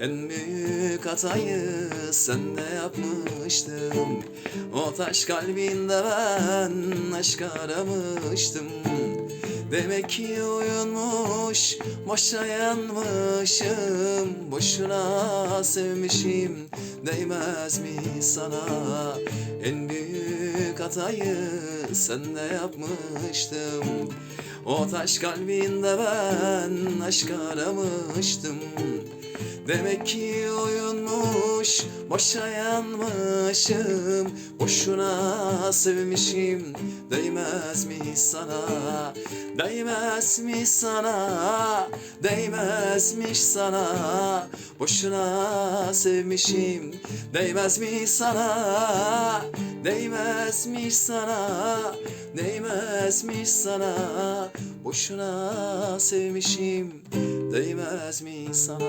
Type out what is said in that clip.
En büyük hatayı sende yapmıştım O taş kalbinde ben aşk aramıştım. Demek ki oyunmuş Boşa yanmışım. Boşuna sevmişim Değmez mi sana? En büyük hatayı sende yapmıştım O taş kalbinde ben aşk aramıştım. Demek ki oyunmuş Boşa yanmışım. Boşuna sevmişim Değmez mi sana? Değmez mi sana? Değmezmiş sana? Boşuna sevmişim Değmez mi sana Değmezmiş sana Değmezmiş sana. Boşuna sevmişim Değmez mi sana